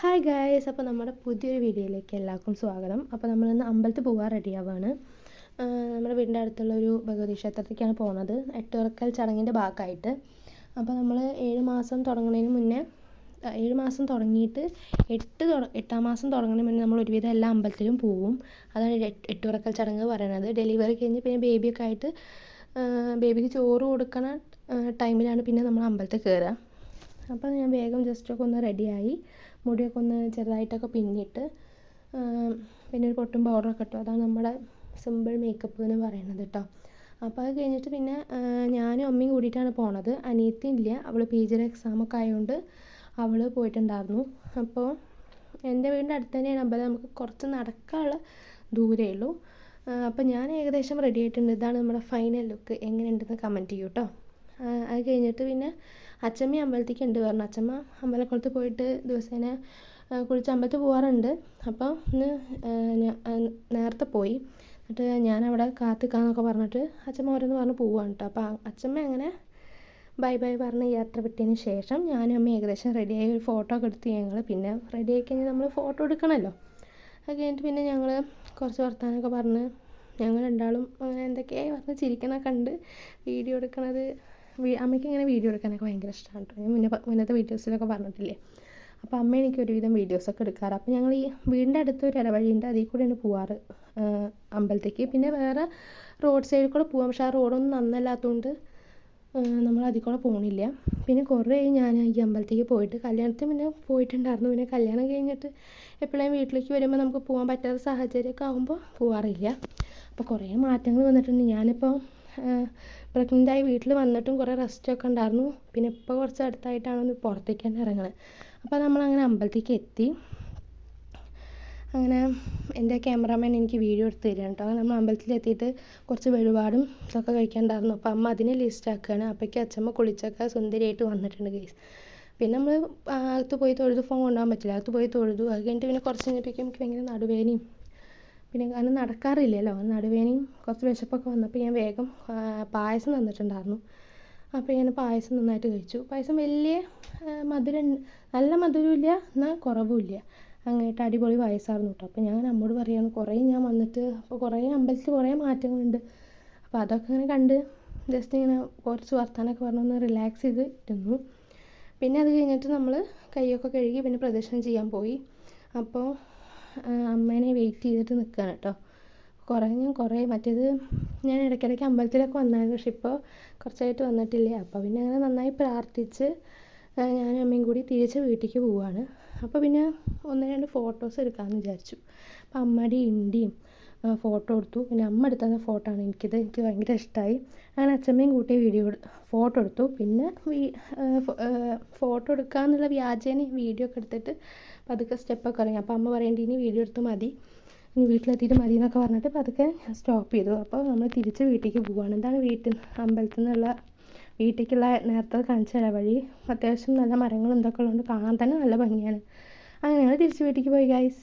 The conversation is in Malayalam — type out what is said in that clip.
ഹായ് ഗായ്സ് അപ്പോൾ നമ്മുടെ പുതിയൊരു വീഡിയോയിലേക്ക് എല്ലാവർക്കും സ്വാഗതം. അപ്പോൾ നമ്മളിന്ന് അമ്പലത്തിൽ പോകാൻ റെഡിയാവാണ് നമ്മുടെ വീടിന്റെ അടുത്തുള്ള ഒരു ഭഗവതി ക്ഷേത്രത്തിലേക്കാണ് പോകുന്നത്. എട്ടുറക്കൽ ചടങ്ങിന്റെ ഭാഗമായിട്ട്. അപ്പോൾ നമ്മൾ ഏഴ് മാസം തുടങ്ങുന്നതിന് മുന്നേ ഏഴ് മാസം തുടങ്ങിയിട്ട് എട്ട് എട്ടാം മാസം തുടങ്ങുന്നതിന് മുന്നേ നമ്മൾ ഒരുവിധം എല്ലാ അമ്പലത്തിലും പോവും. അതാണ് എട്ടുറക്കൽ ചടങ്ങ് പറയുന്നത്. ഡെലിവറി കഴിഞ്ഞ് പിന്നെ ബേബിയൊക്കെ ആയിട്ട് ബേബിക്ക് ചോറ് കൊടുക്കണ ടൈമിലാണ് പിന്നെ നമ്മൾ അമ്പലത്തിൽ കയറുക. അപ്പോൾ ഞാൻ വേഗം ജസ്റ്റ് ഒക്കെ ഒന്ന് റെഡിയായി. മുടിയൊക്കെ ഒന്ന് ചെറുതായിട്ടൊക്കെ പിന്നിട്ട് പിന്നെ ഒരു പൊട്ടും പൗഡറൊക്കെ ഇട്ടു. അതാണ് നമ്മുടെ സിമ്പിൾ മേക്കപ്പ് എന്ന് പറയുന്നത് കേട്ടോ അപ്പോൾ അത് കഴിഞ്ഞിട്ട് പിന്നെ ഞാനും അമ്മയും കൂടിയിട്ടാണ് പോണത്. അനിയത്തി ഇല്ല. അവൾ പി ജിയുടെ എക്സാമൊക്കെ ആയതുകൊണ്ട് അവൾ പോയിട്ടുണ്ടായിരുന്നു. അപ്പോൾ എന്റെ വീടിന്റെ അടുത്ത് തന്നെയാണ്. അമ്പലം നമുക്ക് കുറച്ച് നടക്കാനുള്ള ദൂരേ ഉള്ളൂ. അപ്പോൾ ഞാൻ ഏകദേശം റെഡി ആയിട്ടുണ്ട്. ഇതാണ് നമ്മുടെ ഫൈനൽ ലുക്ക് എങ്ങനെയുണ്ടെന്ന് കമന്റ് ചെയ്യൂ കേട്ടോ അത് കഴിഞ്ഞിട്ട് പിന്നെ അച്ചമ്മ അമ്പലത്തിലേക്ക് ഉണ്ട് പറഞ്ഞു. അച്ചമ്മ അമ്പലക്കുളത്ത് പോയിട്ട് ദിവസേന കുളിച്ച് അമ്പലത്തിൽ പോകാറുണ്ട് അപ്പോൾ ഇന്ന് നേരത്തെ പോയി. എന്നിട്ട് ഞാൻ അവിടെ കാത്തിക്കാന്നൊക്കെ പറഞ്ഞിട്ട് അച്ചമ്മ ഓരോന്ന് പറഞ്ഞ് പോവാണ് കേട്ടോ അപ്പോൾ അച്ചമ്മ അങ്ങനെ ബൈ ബൈ പറഞ്ഞ് യാത്ര വിട്ടതിന് ശേഷം ഞാനും അമ്മ ഏകദേശം റെഡിയായി ഒരു ഫോട്ടോ ഒക്കെ എടുത്ത് ഞങ്ങൾ പിന്നെ റെഡി ആയി കഴിഞ്ഞാൽ നമ്മൾ ഫോട്ടോ എടുക്കണമല്ലോ അത് കഴിഞ്ഞിട്ട് പിന്നെ ഞങ്ങൾ കുറച്ച് വർത്തമാനമൊക്കെ പറഞ്ഞ് ഞങ്ങൾ രണ്ടാളും അങ്ങനെ എന്തൊക്കെയായി പറഞ്ഞ് ചിരിക്കണ കണ്ട് വീഡിയോ എടുക്കണത് അമ്മയ്ക്ക് ഇങ്ങനെ വീഡിയോ എടുക്കാനൊക്കെ ഭയങ്കര ഇഷ്ടമാണ് കേട്ടോ ഞാൻ മുന്നേ മുന്നത്തെ വീഡിയോസിലൊക്കെ പറഞ്ഞിട്ടില്ലേ? അപ്പോൾ അമ്മ എനിക്ക് ഒരുവിധം വീഡിയോസൊക്കെ എടുക്കാറ്. അപ്പോൾ ഞങ്ങൾ ഈ വീടിന്റെ അടുത്ത് ഒരു ഇടവഴിയുണ്ട്. അതിൽ കൂടെയാണ് പോവാറ്. അമ്പലത്തേക്ക്. പിന്നെ വേറെ റോഡ് സൈഡിൽ കൂടെ പോവാം. പക്ഷേ ആ റോഡൊന്നും നന്നല്ലാത്തതുകൊണ്ട് നമ്മൾ അതിൽ കൂടെ പോകണില്ല പിന്നെ കുറേ ഞാൻ ഈ അമ്പലത്തേക്ക് പോയിട്ട് കല്യാണത്തിന് പിന്നെ പോയിട്ടുണ്ടായിരുന്നു. പിന്നെ കല്യാണം കഴിഞ്ഞിട്ട് എപ്പോഴും വീട്ടിലേക്ക് വരുമ്പോൾ നമുക്ക് പോകാൻ പറ്റാത്ത സാഹചര്യമൊക്കെ ആകുമ്പോൾ പോകാറില്ല അപ്പോൾ കുറേ മാറ്റങ്ങൾ വന്നിട്ടുണ്ട്. ഞാനിപ്പോൾ പ്രഗ്നന്റായി വീട്ടിൽ വന്നിട്ടും കുറേ റെസ്റ്റൊക്കെ ഉണ്ടായിരുന്നു. പിന്നെ ഇപ്പോൾ കുറച്ച് അടുത്തായിട്ടാണ് ഒന്ന് പുറത്തേക്ക് തന്നെ ഇറങ്ങുന്നത് അപ്പോൾ നമ്മളങ്ങനെ അമ്പലത്തേക്ക് എത്തി. അങ്ങനെ എന്റെ ക്യാമറാമാൻ എനിക്ക് വീഡിയോ എടുത്ത് തരികയാണ് കേട്ടോ. അങ്ങനെ നമ്മൾ അമ്പലത്തിൽ എത്തിയിട്ട് കുറച്ച് വഴിപാടും ഇതൊക്കെ കഴിക്കാനുണ്ടായിരുന്നു. അപ്പോൾ അമ്മ അതിനെ ലിസ്റ്റ് ആക്കുകയാണ്. അപ്പോഴേക്ക് അച്ഛമ്മ കുളിച്ചൊക്കെ സുന്ദരിയായിട്ട് വന്നിട്ടുണ്ട് ഗൈസ് പിന്നെ നമ്മൾ അകത്ത് പോയി തൊഴുതു ഫോൺ കൊണ്ടുപോകാൻ പറ്റില്ല. അകത്ത് പോയി തൊഴുതു. അത് കഴിഞ്ഞിട്ട് പിന്നെ കുറച്ച് കഴിഞ്ഞപ്പോഴേക്കും എനിക്ക് ഭയങ്കര നടുവേദനയും പിന്നെ കാരണം നടക്കാറില്ലല്ലോ. നടുവേനയും കുറച്ച് വിശപ്പൊക്കെ വന്നപ്പോൾ ഞാൻ വേഗം പായസം തന്നിട്ടുണ്ടായിരുന്നു. അപ്പോൾ ഞാൻ പായസം നന്നായിട്ട് കഴിച്ചു. പായസം വലിയ മധുരം നല്ല മധുരമില്ല എന്നാൽ കുറവുമില്ല. അങ്ങോട്ട് അടിപൊളി പായസമായിരുന്നു കേട്ടോ അപ്പോൾ ഞാൻ അമ്മോട് പറയുകയാണ് കുറേ ഞാൻ വന്നിട്ട് അപ്പോൾ കുറേ അമ്പലത്തിൽ കുറേ മാറ്റങ്ങളുണ്ട്. അപ്പോൾ അതൊക്കെ ഇങ്ങനെ കണ്ട് ജസ്റ്റ് ഇങ്ങനെ കുറച്ച് വർത്താനൊക്കെ പറഞ്ഞൊന്ന് റിലാക്സ് ചെയ്ത് ഇരുന്നു. പിന്നെ അത് കഴിഞ്ഞിട്ട് നമ്മൾ കൈയൊക്കെ കഴുകി പിന്നെ പ്രദക്ഷിണം ചെയ്യാൻ പോയി. അപ്പോൾ അമ്മേനെ വെയിറ്റ് ചെയ്തിട്ട് നിൽക്കുകയാണ് കേട്ടോ കുറേ ഞാൻ കുറേ മറ്റേത് ഞാൻ ഇടയ്ക്കിടയ്ക്ക് അമ്പലത്തിലൊക്കെ വന്നായിരുന്നു. പക്ഷെ ഇപ്പോൾ കുറച്ചായിട്ട് വന്നിട്ടില്ല. അപ്പോൾ പിന്നെ അങ്ങനെ നന്നായി പ്രാർത്ഥിച്ച് ഞാനും അമ്മയും കൂടി തിരിച്ച് വീട്ടിലേക്ക് പോവുകയാണ് അപ്പോൾ പിന്നെ ഒന്ന് രണ്ട് ഫോട്ടോസ് എടുക്കാമെന്ന് വിചാരിച്ചു. അപ്പോൾ അമ്മയുടെ ഇണ്ടിയും ഫോട്ടോ എടുത്തു. പിന്നെ അമ്മ എടുത്ത ഫോട്ടോ ആണ് എനിക്കിത്. എനിക്ക് ഭയങ്കര ഇഷ്ടമായി അങ്ങനെ അച്ഛമ്മയും കൂട്ടി വീഡിയോ ഫോട്ടോ എടുത്തു. പിന്നെ ഫോട്ടോ എടുക്കാമെന്നുള്ള വ്യാജേനെ വീഡിയോ ഒക്കെ എടുത്തിട്ട് പതുക്കെ സ്റ്റെപ്പൊക്കെ ഇറങ്ങി. അപ്പോൾ അമ്മ പറയേണ്ടി ഇനി വീഡിയോ എടുത്ത് മതി. ഇനി വീട്ടിലെത്തിയിട്ട് മതി എന്നൊക്കെ പറഞ്ഞിട്ട് പതുക്കെ സ്റ്റോപ്പ് ചെയ്തു. അപ്പോൾ നമ്മൾ തിരിച്ച് വീട്ടിലേക്ക് പോവുകയാണ് എന്താണ് വീട്ടിൽ അമ്പലത്തിൽ നിന്നുള്ള വീട്ടിലേക്കുള്ള നേരത്തെ കാണിച്ച വഴി അത്യാവശ്യം നല്ല മരങ്ങളും ഇതൊക്കെ ഉള്ളതുകൊണ്ട് കാണാൻ തന്നെ നല്ല ഭംഗിയാണ്. അങ്ങനെ ഞങ്ങൾ തിരിച്ച് വീട്ടിലേക്ക് പോയി ഗൈസ്